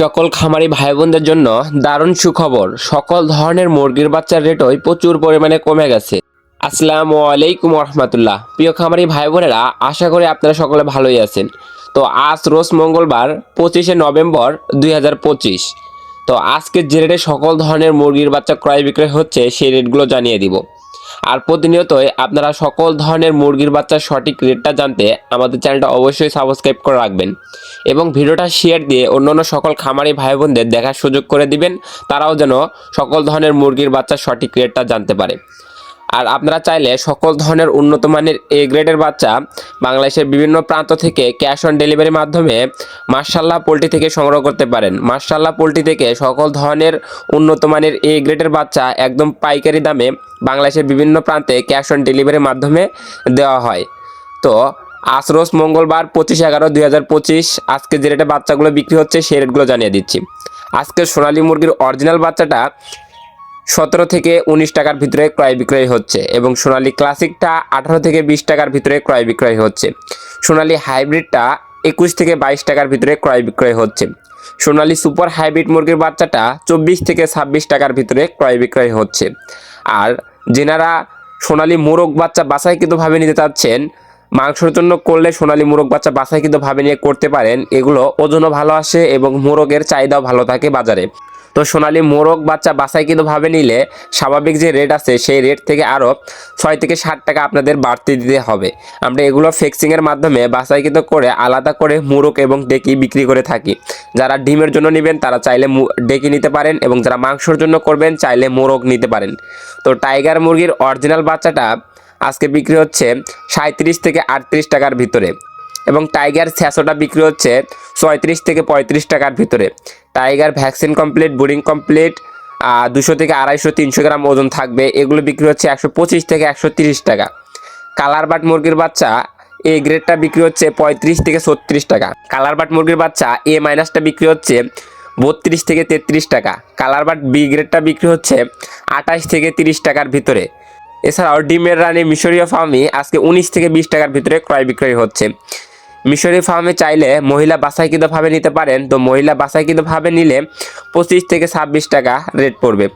সকল খামারি ভাই বোনদের জন্য দারুণ সুখবর। সকল ধরনের মুরগির বাচ্চার রেটই প্রচুর পরিমাণে কমে গেছে। আসসালামু আলাইকুম রহমতুল্লাহ প্রিয় খামারি ভাই বোনেরা আশা করি আপনারা সকলে ভালোই আছেন। তো আজ রোজ মঙ্গলবার, পঁচিশে নভেম্বর দুই হাজার পঁচিশ। তো আজকে যে রেটে সকল ধরনের মুরগির বাচ্চা ক্রয় বিক্রয় হচ্ছে, সেই রেটগুলো জানিয়ে দিব। আর প্রতিনিয়তই আপনারা সকল ধরনের মুরগির বাচ্চার সঠিক রেটটা জানতে আমাদের চ্যানেলটা অবশ্যই সাবস্ক্রাইব করে রাখবেন। এবং ভিডিওটা শেয়ার দিয়ে অন্যান্য সকল খামারি ভাই বোনদের দেখার সুযোগ করে দিবেন, তারাও যেন সকল ধরনের মুরগির বাচ্চার সঠিক রেটটা জানতে পারে। আর আপনারা চাইলে সকল ধরনের উন্নত মানের এ গ্রেডের বাচ্চা বাংলাদেশের বিভিন্ন প্রান্ত থেকে ক্যাশ অন ডেলিভারির মাধ্যমে মার্শাল্লাহ পোলট্রি থেকে সংগ্রহ করতে পারেন। মার্শাল্লাহ পোলট্রি থেকে সকল ধরনের উন্নত মানের এ গ্রেডের বাচ্চা একদম পাইকারি দামে বাংলাদেশের বিভিন্ন প্রান্তে ক্যাশ অন ডেলিভারির মাধ্যমে দেওয়া হয়। তো আজ রোজ মঙ্গলবার পঁচিশ এগারো দুই হাজার পঁচিশ, আজকে যে রেটে বাচ্চাগুলো বিক্রি হচ্ছে সেই রেটগুলো জানিয়ে দিচ্ছি। আজকে সোনালী মুরগির অরিজিনাল বাচ্চাটা সতেরো থেকে উনিশ টাকার ভিতরে ক্রয় বিক্রয় হচ্ছে এবং সোনালী ক্লাসিকটা আঠারো থেকে বিশ টাকার ভিতরে ক্রয় বিক্রয় হচ্ছে। সোনালী হাইব্রিডটা একুশ থেকে বাইশ টাকার ভিতরে ক্রয় বিক্রয় হচ্ছে। সোনালী সুপার হাইব্রিড মুরগির বাচ্চাটা চব্বিশ থেকে ছাব্বিশ টাকার ভিতরে ক্রয় বিক্রয় হচ্ছে। আর যেনারা সোনালী মোরগ বাচ্চা বাছাইকৃতভাবে নিতে চাচ্ছেন মাংসের জন্য করলে সোনালী মোরগ বাচ্চা বাছাই কিন্তু ভাবে নিয়ে করতে পারেন। এগুলো ওজনও ভালো আসে এবং মোরগের চাহিদাও ভালো থাকে বাজারে। তো সোনালী মোরগ বাচ্চা বাসায় কিন্তু ভাবে নিলে স্বাভাবিক যে রেট আছে সেই রেট থেকে আরও ছয় থেকে ষাট টাকা আপনাদের বাড়তি দিতে হবে। আমরা এগুলো ফিক্সিংয়ের মাধ্যমে বাছাইকৃত করে আলাদা করে মুরগ এবং ডেকি বিক্রি করে থাকি। যারা ডিমের জন্য নেবেন তারা চাইলে ডেকি নিতে পারেন এবং যারা মাংসর জন্য করবেন চাইলে মোরগ নিতে পারেন। তো টাইগার মুরগির অরিজিনাল বাচ্চাটা আজকে বিক্রি হচ্ছে সাঁত্রিশ থেকে আটত্রিশ টাকার ভিতরে এবং টাইগার ছ্যাশোটা বিক্রি হচ্ছে ছয়ত্রিশ থেকে পঁয়ত্রিশ টাকার ভিতরে। টাইগার ভ্যাকসিন কমপ্লিট বুডিং কমপ্লিট দুশো থেকে আড়াইশো, তিনশো গ্রাম ওজন থাকবে। এগুলো বিক্রি হচ্ছে একশো পঁচিশ থেকে একশো তিরিশ টাকা। কালার বাট মুরগির বাচ্চা এ গ্রেডটা বিক্রি হচ্ছে পঁয়ত্রিশ থেকে ছত্রিশ টাকা। কালার বাট মুরগির বাচ্চা এ মাইনাসটা বিক্রি হচ্ছে বত্রিশ থেকে তেত্রিশ টাকা। কালার বাট বি গ্রেডটা বিক্রি হচ্ছে আঠাশ থেকে তিরিশ টাকার ভিতরে। এছাড়াও ডিমের রানী মিশরীয় ফার্মে আজকে উনিশ থেকে বিশ টাকার ভিতরে ক্রয় বিক্রয় হচ্ছে। মিশরি ফার্মে চাইলে মহিলা বাছাইকৃতভাবে নিতে পারেন, তো মহিলা বাছাইকৃতভাবে নিলে পঁচিশ থেকে ছাব্বিশ টাকা রেট পড়বে।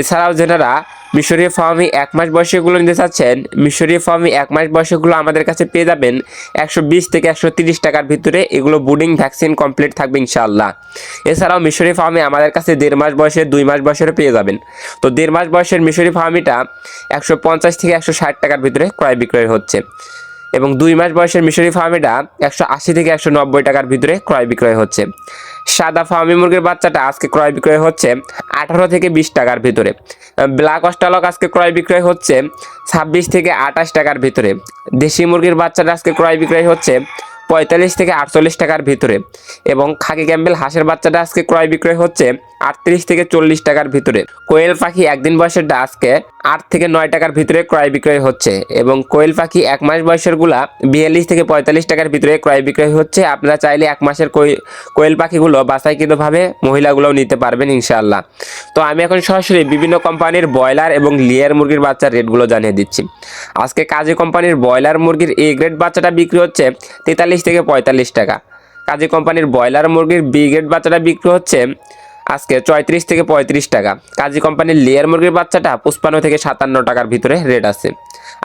এছাড়াও যেনারা মিশরীয় ফার্মি এক মাস বয়সেগুলো নিতে চাচ্ছেন, মিশরীয় ফার্মি এক মাস বয়সেগুলো আমাদের কাছে পেয়ে যাবেন একশো বিশ থেকে একশো তিরিশ টাকার ভিতরে। এগুলো বুডিং ভ্যাকসিন কমপ্লিট থাকবে ইনশাআল্লাহ। এছাড়াও মিশরীয় ফার্মে আমাদের কাছে দেড় মাস বয়সের দুই মাস বয়সের পেয়ে যাবেন। তো দেড় মাস বয়সের মিশরি ফার্মিটা একশো পঞ্চাশ থেকে একশো ষাট টাকার ভিতরে ক্রয় বিক্রয় হচ্ছে। এবং দুই মাস বয়সের মিশরি ফার্মিটা একশো আশি থেকে একশো নব্বই টাকার ভিতরে ক্রয় বিক্রয় হচ্ছে। সাদা ফার্মি মুরগির বাচ্চাটা আজকে ক্রয় বিক্রয় হচ্ছে আঠারো থেকে বিশ টাকার ভিতরে। ব্ল্যাক অস্টালক আজকে ক্রয় বিক্রয় হচ্ছে ছাব্বিশ থেকে আঠাশ টাকার ভিতরে। দেশি মুরগির বাচ্চাটা আজকে ক্রয় বিক্রয় হচ্ছে পঁয়তাল্লিশ থেকে আটচল্লিশ টাকার ভিতরে। এবং খাকি ক্যাম্বেল হাঁসের বাচ্চাটা আজকে ক্রয় বিক্রয় হচ্ছে আটত্রিশ থেকে চল্লিশ টাকার ভিতরে। কোয়েল পাখি একদিন বয়সেরটা আজকে আট থেকে নয় টাকার ভিতরে ক্রয় বিক্রয় হচ্ছে। এবং কোয়েল পাখি এক মাস বয়সেরগুলা বিয়াল্লিশ থেকে পঁয়তাল্লিশ টাকার ভিতরে ক্রয় বিক্রয় হচ্ছে। আপনারা চাইলে এক মাসের কোয়েল পাখিগুলো বাছাইকৃতভাবে মহিলাগুলোও নিতে পারবেন ইনশাআল্লাহ। তো আমি এখন সরাসরি বিভিন্ন কোম্পানির ব্রয়লার এবং লিয়ার মুরগির বাচ্চার রেটগুলো জানিয়ে দিচ্ছি। আজকে কাজী কোম্পানির ব্রয়লার মুরগির এ গ্রেড বাচ্চাটা বিক্রি হচ্ছে তেতাল্লিশ থেকে পঁয়তাল্লিশ টাকা। কাজী কোম্পানির ব্রয়লার মুরগির বি গ্রেড বাচ্চাটা বিক্রি হচ্ছে আজকে চৌত্রিশ থেকে পঁয়ত্রিশ টাকা। কাজী কোম্পানির লেয়ার মুরগির বাচ্চাটা পুষ্পান্ন থেকে সাতান্ন টাকার ভিতরে রেট আছে।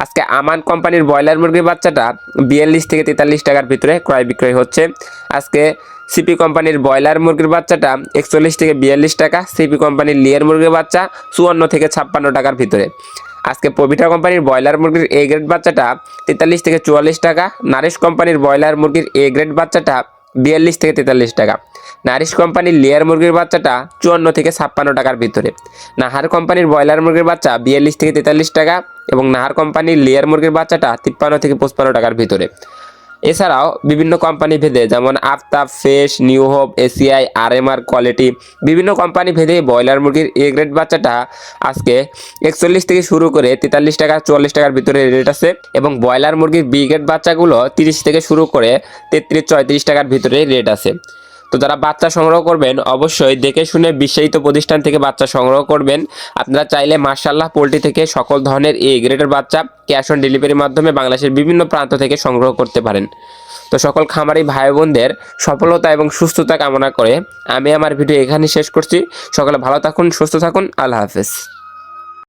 আজকে আমান কোম্পানির ব্রয়লার মুরগির বাচ্চাটা বিয়াল্লিশ থেকে তেতাল্লিশ টাকার ভিতরে ক্রয় বিক্রয় হচ্ছে। আজকে সিপি কোম্পানির ব্রয়লার মুরগির বাচ্চাটা একচল্লিশ থেকে বিয়াল্লিশ টাকা। সিপি কোম্পানির লেয়ার মুরগির বাচ্চা চুয়ান্ন থেকে ছাপ্পান্ন টাকার ভিতরে। আজকে পবিটা কোম্পানির ব্রয়লার মুরগির এ গ্রেড বাচ্চাটা তেতাল্লিশ থেকে চুয়াল্লিশ টাকা, নারিশ কোম্পানির ব্রয়লার মুরগির এ গ্রেড বাচ্চাটা বিয়াল্লিশ থেকে তেতাল্লিশ টাকা। নারিশ কোম্পানির লেয়ার মুরগির বাচ্চাটা চুয়ান্ন থেকে ছাপ্পান্ন টাকার ভিতরে। নাহার কোম্পানির ব্রয়লার মুরগির বাচ্চা বিয়াল্লিশ থেকে তেতাল্লিশ টাকা এবং নাহার কোম্পানির লেয়ার মুরগির বাচ্চাটা তিপ্পান্ন থেকে পঁচপান্ন টাকার ভিতরে। এছাড়াও বিভিন্ন কোম্পানি ভেদে যেমন আফতাব ফেস নিউ হোপ, এসিআই আর এম আর কোয়ালিটি বিভিন্ন কোম্পানি ভেদে ব্রয়লার মুরগির এ গ্রেড বাচ্চাটা আজকে একচল্লিশ থেকে শুরু করে তেতাল্লিশ টাকা, চুয়াল্লিশ টাকার ভিতরে রেট আছে এবং ব্রয়লার মুরগির বি গ্রেড বাচ্চাগুলো তিরিশ থেকে শুরু করে তেত্রিশ, চৌত্রিশ টাকার ভিতরে রেট আছে। তো যারা বাচ্চা সংগ্রহ করবেন, অবশ্যই দেখে শুনে বিশ্বায়িত প্রতিষ্ঠান থেকে বাচ্চা সংগ্রহ করবেন। আপনারা চাইলে মার্শাল্লাহ পোলট্রি থেকে সকল ধরনের এ গ্রেডের বাচ্চা ক্যাশ অন ডেলিভারির মাধ্যমে বাংলাদেশের বিভিন্ন প্রান্ত থেকে সংগ্রহ করতে পারেন। তো সকল খামারি ভাই বোনদের সফলতা এবং সুস্থতা কামনা করে আমি আমার ভিডিও এখানে শেষ করছি। সকলে ভালো থাকুন, সুস্থ থাকুন, আল্লাহ হাফেজ।